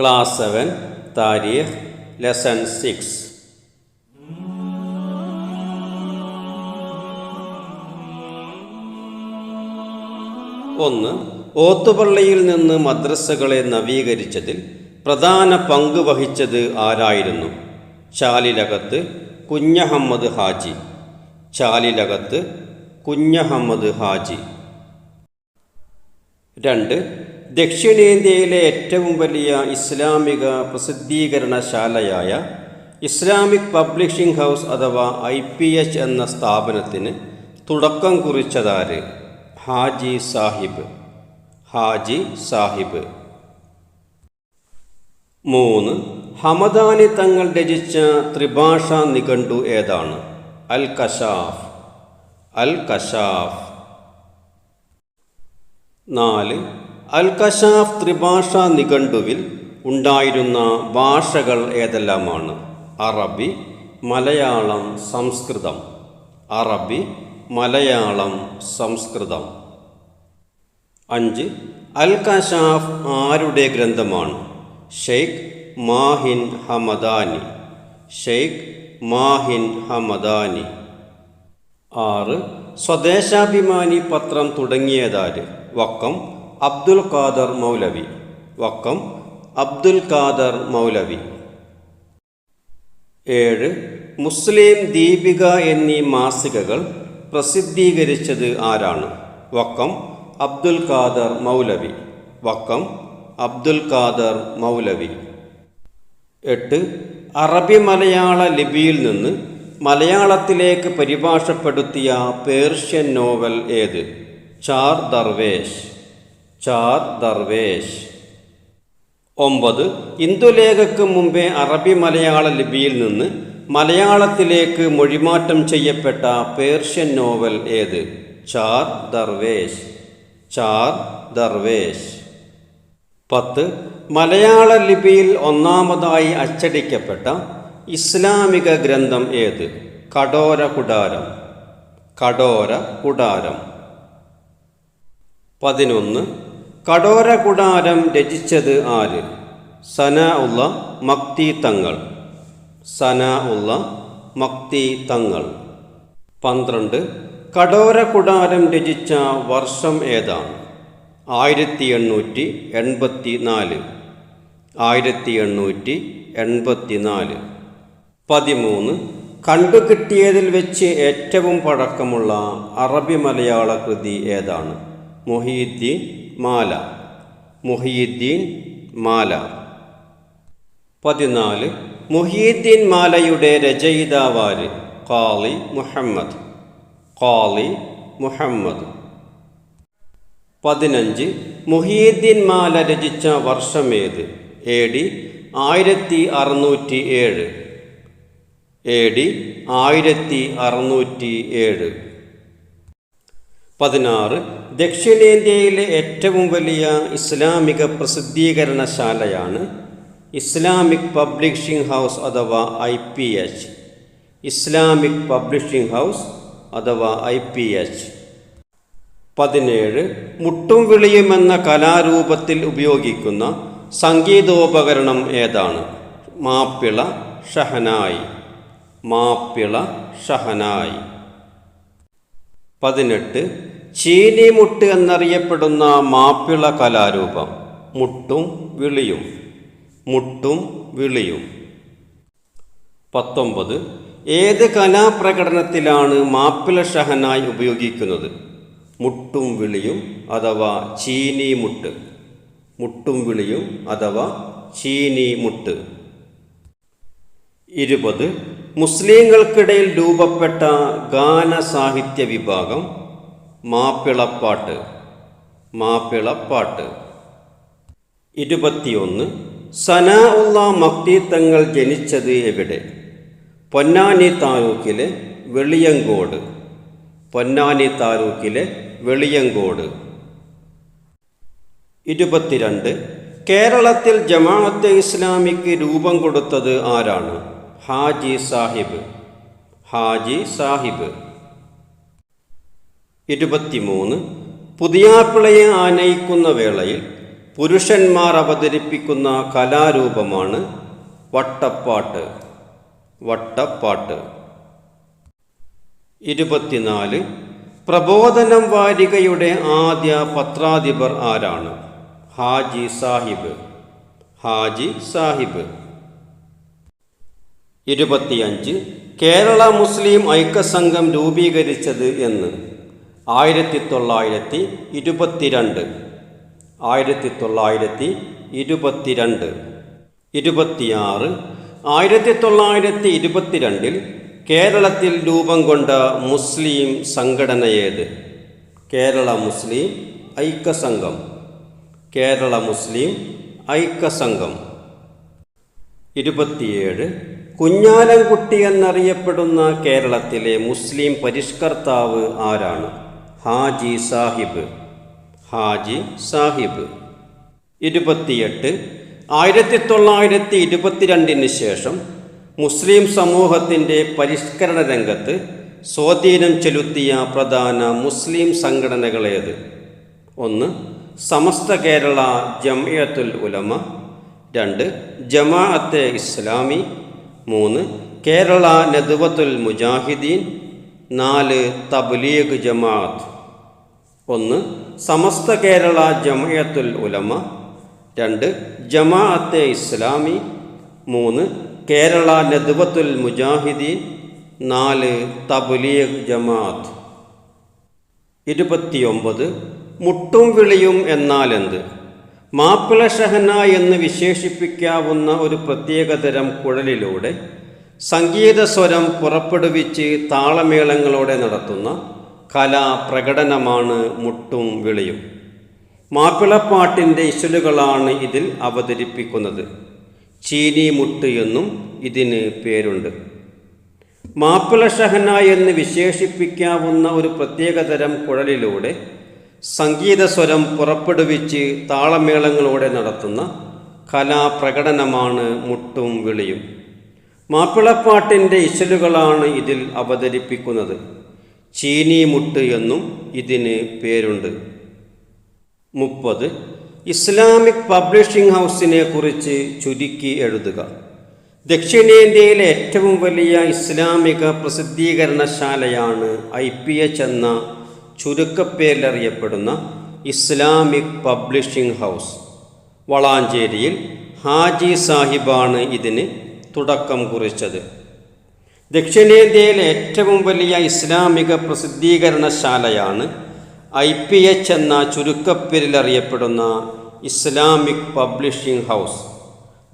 Class seven താരീഖ് lesson six ഒന്ന് ഓത്തുപള്ളിയിൽ നിന്ന് മദ്രസകളെ നവീകരിച്ചതിൽ പ്രധാന പങ്ക് വഹിച്ചത് ആരായിരുന്നു? ചാലിലകത്ത് കുഞ്ഞഹമ്മദ് ഹാജി. ചാലിലകത്ത് കുഞ്ഞഹമ്മദ് ഹാജി. രണ്ട് ദക്ഷിണേന്ത്യയിലെ ഏറ്റവും വലിയ ഇസ്ലാമിക പ്രസിദ്ധീകരണശാലയായ ഇസ്ലാമിക് പബ്ലിഷിംഗ് ഹൗസ് അഥവാ ഐ പി എച്ച് എന്ന സ്ഥാപനത്തിന് തുടക്കം കുറിച്ചതാര്? ഹാജി സാഹിബ്. ഹാജി സാഹിബ്. മൂന്ന്. ഹമദാനി തങ്ങൾ രചിച്ച ത്രിഭാഷ നിഘണ്ടു ഏതാണ്? അൽ കഷാഫ് അൽ കഷാഫ് നാല്. അൽ കഷാഫ് ത്രിഭാഷാ നിഘണ്ടുവിൽ ഉണ്ടായിരുന്ന ഭാഷകൾ ഏതെല്ലാമാണ്? അറബി മലയാളം സംസ്കൃതം. അറബി മലയാളം സംസ്കൃതം. അഞ്ച്. അൽ കഷാഫ് ആരുടെ ഗ്രന്ഥമാണ്? ഷെയ്ഖ് മാഹിൻ ഹമദാനി. ഷെയ്ഖ് മാഹിൻ ഹമദാനി. ആറ്. സ്വദേശാഭിമാനി പത്രം തുടങ്ങിയതാര്? വക്കം അബ്ദുൽ ഖാദർ മൗലവി. വക്കം അബ്ദുൽ ഖാദർ മൗലവി. ഏഴ് മുസ്ലിം ദീപിക എന്നീ മാസികകൾ പ്രസിദ്ധീകരിച്ചത് ആരാണ്? വക്കം അബ്ദുൽ ഖാദർ മൗലവി. വക്കം അബ്ദുൽ ഖാദർ മൗലവി. എട്ട് അറബി മലയാള ലിപിയിൽ നിന്ന് മലയാളത്തിലേക്ക് പരിഭാഷപ്പെടുത്തിയ പേർഷ്യൻ നോവൽ ഏത്? ചാർ ദർവേഷ് ചാർ ദർവേഷ് ഒമ്പത് ഇന്ദുലേഖയ്ക്ക് മുമ്പേ അറബി മലയാള ലിപിയിൽ നിന്ന് മലയാളത്തിലേക്ക് മൊഴിമാറ്റം ചെയ്യപ്പെട്ട പേർഷ്യൻ നോവൽ ഏത്? ചാർ ദർവേഷ് ചാർ ദർവേഷ് പത്ത് മലയാള ലിപിയിൽ ഒന്നാമതായി അച്ചടിക്കപ്പെട്ട ഇസ്ലാമിക ഗ്രന്ഥം ഏത്? കടോര കുടാരം. കടോര കുടാരം. പതിനൊന്ന് കടോര കുടാരം രചിച്ചത് ആര്? സന ഉള്ള മക്തി തങ്ങൾ. സന ഉള്ള മക്തി തങ്ങൾ. പന്ത്രണ്ട്. കടോര കുടാരം രചിച്ച വർഷം ഏതാണ്? ആയിരത്തി എണ്ണൂറ്റി എൺപത്തി നാല് ആയിരത്തി എണ്ണൂറ്റി എൺപത്തി നാല് പതിമൂന്ന് കണ്ടുകിട്ടിയതിൽ വെച്ച് ഏറ്റവും പഴക്കമുള്ള അറബി മലയാള കൃതി ഏതാണ്? മൊഹീദ്ദീൻ മാല. മുഹിയുദ്ദീൻ മാല. പതിനാല് മുഹിയുദ്ദീൻ മാലയുടെ രചയിതാവാര് ഖാലി മുഹമ്മദ്. ഖാലി മുഹമ്മദ്. പതിനഞ്ച് മുഹിയുദ്ദീൻ മാല രചിച്ച വർഷമേത്? എ ഡി ആയിരത്തി അറുന്നൂറ്റി ഏഴ് എ ഡി ആയിരത്തി അറുന്നൂറ്റി ഏഴ് പതിനാറ്. ദക്ഷിണേന്ത്യയിലെ ഏറ്റവും വലിയ ഇസ്ലാമിക പ്രസിദ്ധീകരണശാലയാണ് ഇസ്ലാമിക് പബ്ലിഷിംഗ് ഹൗസ് അഥവാ I P H. Islamic publishing house അഥവാ ഐ പി എച്ച്. പതിനേഴ്. മുട്ടും വിളിയുമെന്ന കലാരൂപത്തിൽ ഉപയോഗിക്കുന്ന സംഗീതോപകരണം ഏതാണ്? മാപ്പിള ഷഹനായി. മാപ്പിള ഷഹനായി. പതിനെട്ട്. ചീനിമുട്ട് എന്നറിയപ്പെടുന്ന മാപ്പിള കലാരൂപം. മുട്ടും വിളിയും. മുട്ടും വിളിയും. പത്തൊമ്പത്. ഏത് കലാപ്രകടനത്തിലാണ് മാപ്പിള ഷഹനായി ഉപയോഗിക്കുന്നത്? മുട്ടും വിളിയും അഥവാ ചീനി മുട്ട് മുട്ടും വിളിയും അഥവാ ചീനി മുട്ട് ഇരുപത്. മുസ്ലിങ്ങൾക്കിടയിൽ രൂപപ്പെട്ട ഗാന സാഹിത്യ വിഭാഗം മാപ്പിളപ്പാട്ട് മാപ്പിളപ്പാട്ട്. ഇരുപത്തിയൊന്ന്. സനാ ഉള്ള മക്തി തങ്ങൾ ജനിച്ചത് എവിടെ? പൊന്നാനി താലൂക്കിലെ വെളിയങ്കോട്. പൊന്നാനി താലൂക്കിലെ വെളിയങ്കോട്. ഇരുപത്തിരണ്ട്. കേരളത്തിൽ ജമാഅത്തെ ഇസ്ലാമിക്ക് രൂപം കൊടുത്തത് ആരാണ്? ഹാജി സാഹിബ്. ഹാജി സാഹിബ്. ഇരുപത്തിമൂന്ന്. പുതിയാപ്പിളയെ ആനയിക്കുന്ന വേളയിൽ പുരുഷന്മാർ അവതരിപ്പിക്കുന്ന കലാരൂപമാണ് വട്ടപ്പാട്ട്. വട്ടപ്പാട്ട്. ഇരുപത്തിനാല്. പ്രബോധനം വാരികയുടെ ആദ്യ പത്രാധിപർ ആരാണ്? ഹാജി സാഹിബ്. ഹാജി സാഹിബ്. ഇരുപത്തിയഞ്ച്. കേരള മുസ്ലിം ഐക്യസംഘം രൂപീകരിച്ചത് എന്ന്. ആയിരത്തി തൊള്ളായിരത്തി ഇരുപത്തിരണ്ട്. ആയിരത്തി തൊള്ളായിരത്തി ഇരുപത്തിരണ്ട്. ഇരുപത്തിയാറ്. ആയിരത്തി തൊള്ളായിരത്തി ഇരുപത്തിരണ്ടിൽ കേരളത്തിൽ രൂപം കൊണ്ട മുസ്ലിം സംഘടന ഏത് കേരള മുസ്ലിം ഐക്യസംഘം. കേരള മുസ്ലിം ഐക്യസംഘം. ഇരുപത്തിയേഴ്. കുഞ്ഞാലൻകുട്ടി എന്നറിയപ്പെടുന്ന കേരളത്തിലെ മുസ്ലിം പരിഷ്കർത്താവ് ആരാണ്? ഹാജി സാഹിബ്. ഹാജി സാഹിബ്. ഇരുപത്തിയെട്ട് ആയിരത്തി തൊള്ളായിരത്തി ഇരുപത്തിരണ്ടിന് ശേഷം മുസ്ലിം സമൂഹത്തിന്റെ പരിഷ്കരണ രംഗത്ത് സ്വാധീനം ചെലുത്തിയ പ്രധാന മുസ്ലിം സംഘടനകളേത്? ഒന്ന് സമസ്ത കേരള ജമയത്തുൽ ഉലമ. രണ്ട് ജമാഅത്തെ ഇസ്ലാമി. മൂന്ന്. കേരള നദ്വത്തുൽ മുജാഹിദീൻ. നാല് തബ്ലീഗ് ജമാഅത്ത്. ഒന്ന് സമസ്ത കേരള ജമയത്തുൽ ഉലമ. രണ്ട് ജമാഅത്തെ ഇസ്ലാമി. മൂന്ന് കേരള നദ്വത്തുൽ മുജാഹിദീൻ. നാല് തബ്ലീഗ് ജമാഅത്ത്. ഇരുപത്തിയൊമ്പത് മുട്ടും വിളിയും എന്നാലെന്ത് മാപ്പിള ഷഹന എന്ന് വിശേഷിപ്പിക്കാവുന്ന ഒരു പ്രത്യേകതരം കുഴലിലൂടെ സംഗീത സ്വരം പുറപ്പെടുവിച്ച് താളമേളങ്ങളോടെ നടത്തുന്ന കലാപ്രകടനമാണ് മുട്ടും വിളിയും. മാപ്പിളപ്പാട്ടിന്റെ ഇശലുകളാണ് ഇതിൽ അവതരിപ്പിക്കുന്നത്. ചീനി മുട്ട് എന്നും ഇതിന് പേരുണ്ട്. മാപ്പിള ഷഹന എന്ന് വിശേഷിപ്പിക്കാവുന്ന ഒരു പ്രത്യേകതരം കുഴലിലൂടെ സംഗീത സ്വരം പുറപ്പെടുവിച്ച് താളമേളങ്ങളോടെ നടത്തുന്ന കലാപ്രകടനമാണ് മുട്ടും വിളിയും. മാപ്പിളപ്പാട്ടിന്റെ ഇശലുകളാണ് ഇതിൽ അവതരിപ്പിക്കുന്നത്. ചീനി മുട്ട് എന്നും ഇതിന് പേരുണ്ട്. മുപ്പത്. ഇസ്ലാമിക് പബ്ലിഷിംഗ് ഹൗസിനെ കുറിച്ച് ചുരുക്കി എഴുതുക. ദക്ഷിണേന്ത്യയിലെ ഏറ്റവും വലിയ ഇസ്ലാമിക പ്രസിദ്ധീകരണശാലയാണ് ഐ പി എച്ച് എന്ന ചുരുക്കപ്പേരിലറിയപ്പെടുന്ന ഇസ്ലാമിക് പബ്ലിഷിംഗ് ഹൗസ് വളാഞ്ചേരിയിൽ ഹാജി സാഹിബാണ് ഇതിന് തുടക്കം കുറിച്ചത്. ദക്ഷിണേന്ത്യയിലെ ഏറ്റവും വലിയ ഇസ്ലാമിക പ്രസിദ്ധീകരണശാലയാണ് ഐ പി എച്ച് എന്ന ചുരുക്കപ്പേരിലറിയപ്പെടുന്ന ഇസ്ലാമിക് പബ്ലിഷിംഗ് ഹൗസ്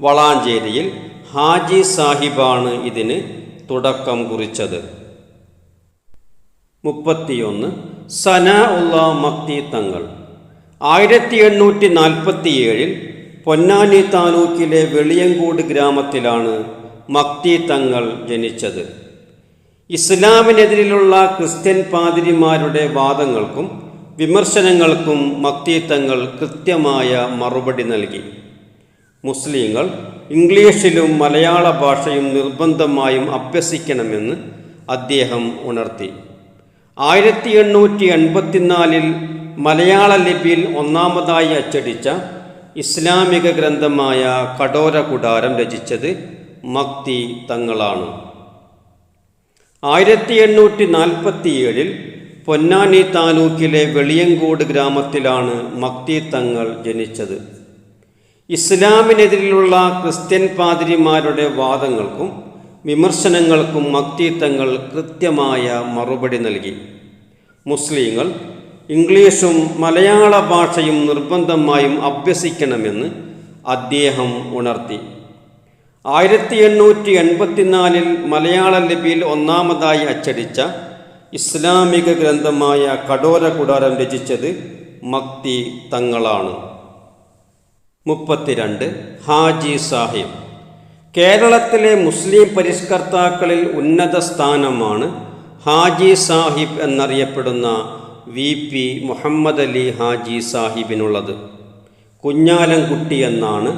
വളാഞ്ചേരിയിൽ ഹാജി സാഹിബാണ് ഇതിന് തുടക്കം കുറിച്ചത്. മുപ്പത്തിയൊന്ന് സന ഉള്ള മക്തി തങ്ങൾ. ആയിരത്തി എണ്ണൂറ്റി നാൽപ്പത്തി ഏഴിൽ പൊന്നാനി താലൂക്കിലെ വെളിയങ്കോട് ഗ്രാമത്തിലാണ് മക്തി തങ്ങൾ ജനിച്ചത്. ഇസ്ലാമിനെതിരിലുള്ള ക്രിസ്ത്യൻ പാതിരിമാരുടെ വാദങ്ങൾക്കും വിമർശനങ്ങൾക്കും മക്തി തങ്ങൾ കൃത്യമായ മറുപടി നൽകി. മുസ്ലിങ്ങൾ ഇംഗ്ലീഷിലും മലയാള ഭാഷയും നിർബന്ധമായും അഭ്യസിക്കണമെന്ന് അദ്ദേഹം ഉണർത്തി. ആയിരത്തി എണ്ണൂറ്റി എൺപത്തിനാലിൽ മലയാള ലിപിയിൽ ഒന്നാമതായി അച്ചടിച്ച ഇസ്ലാമിക ഗ്രന്ഥമായ കടോര കുടാരം രചിച്ചത് മക്തി തങ്ങളാണ്. ആയിരത്തി എണ്ണൂറ്റി നാൽപ്പത്തിയേഴിൽ പൊന്നാനി താലൂക്കിലെ വെളിയങ്കോട് ഗ്രാമത്തിലാണ് മക്തി തങ്ങൾ ജനിച്ചത്. ഇസ്ലാമിനെതിരെയുള്ള ക്രിസ്ത്യൻ പാതിരിമാരുടെ വാദങ്ങൾക്കും വിമർശനങ്ങൾക്കും മക്തീത്തങ്ങൾ കൃത്യമായ മറുപടി നൽകി. മുസ്ലിങ്ങൾ ഇംഗ്ലീഷും മലയാള ഭാഷയും നിർബന്ധമായും അഭ്യസിക്കണമെന്ന് അദ്ദേഹം ഉണർത്തി. ആയിരത്തി എണ്ണൂറ്റി എൺപത്തിനാലിൽ മലയാള ലിപിയിൽ ഒന്നാമതായി അച്ചടിച്ച ഇസ്ലാമിക ഗ്രന്ഥമായ കടോര കുടാരം രചിച്ചത് മക്തി തങ്ങളാണ്. മുപ്പത്തിരണ്ട് ഹാജി സാഹിബ്. കേരളത്തിലെ മുസ്ലിം പരിഷ്കർത്താക്കളിൽ ഉന്നത സ്ഥാനമാണ് ഹാജി സാഹിബ് എന്നറിയപ്പെടുന്ന വി പി മുഹമ്മദ് അലി ഹാജി സാഹിബിനുള്ളത്. കുഞ്ഞാലൻകുട്ടി എന്നാണ്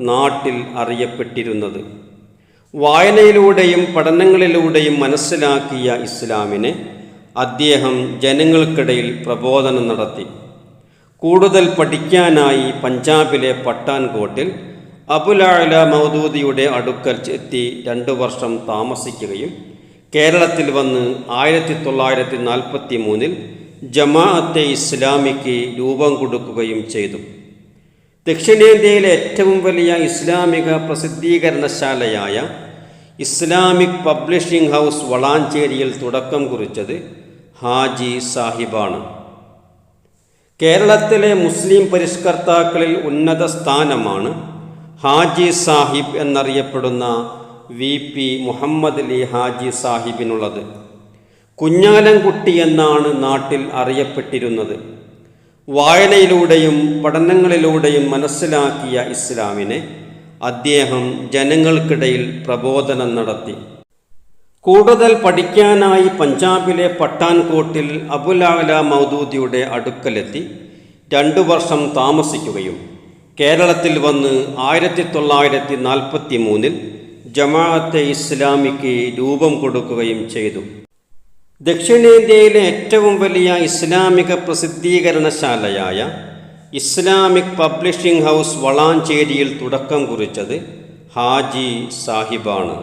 നാട്ടിൽ അറിയപ്പെട്ടിരുന്നത്. വായനയിലൂടെയും പഠനങ്ങളിലൂടെയും മനസ്സിലാക്കിയ ഇസ്ലാമിനെ അദ്ദേഹം ജനങ്ങൾക്കിടയിൽ പ്രബോധനം നടത്തി. കൂടുതൽ പഠിക്കാനായി പഞ്ചാബിലെ പഠാൻകോട്ടിൽ അബുലാല മൗദൂദിയുടെ അടുക്കൽ എത്തി രണ്ടു വർഷം താമസിക്കുകയും കേരളത്തിൽ വന്ന് ആയിരത്തി തൊള്ളായിരത്തി നാൽപ്പത്തി മൂന്നിൽ ജമാഅത്തെ ഇസ്ലാമിക്ക് രൂപം കൊടുക്കുകയും ചെയ്തു. ദക്ഷിണേന്ത്യയിലെ ഏറ്റവും വലിയ ഇസ്ലാമിക പ്രസിദ്ധീകരണശാലയായ ഇസ്ലാമിക് പബ്ലിഷിംഗ് ഹൗസ് വളാഞ്ചേരിയിൽ തുടക്കം കുറിച്ചത് ഹാജി സാഹിബാണ്. കേരളത്തിലെ മുസ്ലിം പരിഷ്കർത്താക്കളിൽ ഉന്നത സ്ഥാനമാണ് ഹാജി സാഹിബ് എന്നറിയപ്പെടുന്ന വി പി മുഹമ്മദ് അലി ഹാജി സാഹിബിനുള്ളത്. കുഞ്ഞാലൻകുട്ടി എന്നാണ് നാട്ടിൽ അറിയപ്പെട്ടിരുന്നത്. വായനയിലൂടെയും പഠനങ്ങളിലൂടെയും മനസ്സിലാക്കിയ ഇസ്ലാമിനെ അദ്ദേഹം ജനങ്ങൾക്കിടയിൽ പ്രബോധനം നടത്തി. കൂടുതൽ പഠിക്കാനായി പഞ്ചാബിലെ പഠാൻകോട്ടിൽ അബുലാല മൗദൂദിയുടെ അടുക്കലെത്തി. രണ്ടു വർഷം താമസിക്കുകയും കേരളത്തിൽ വന്ന് ആയിരത്തി തൊള്ളായിരത്തി നാൽപ്പത്തി മൂന്നിൽ ജമാഅത്തെ ഇസ്ലാമിക്ക് രൂപം കൊടുക്കുകയും ചെയ്തു. ദക്ഷിണേന്ത്യയിലെ ഏറ്റവും വലിയ ഇസ്ലാമിക പ്രസിദ്ധീകരണശാലയായ ഇസ്ലാമിക് പബ്ലിഷിംഗ് ഹൗസ് വളാഞ്ചേരിയിൽ തുടക്കം കുറിച്ചത് ഹാജി സാഹിബാണ്.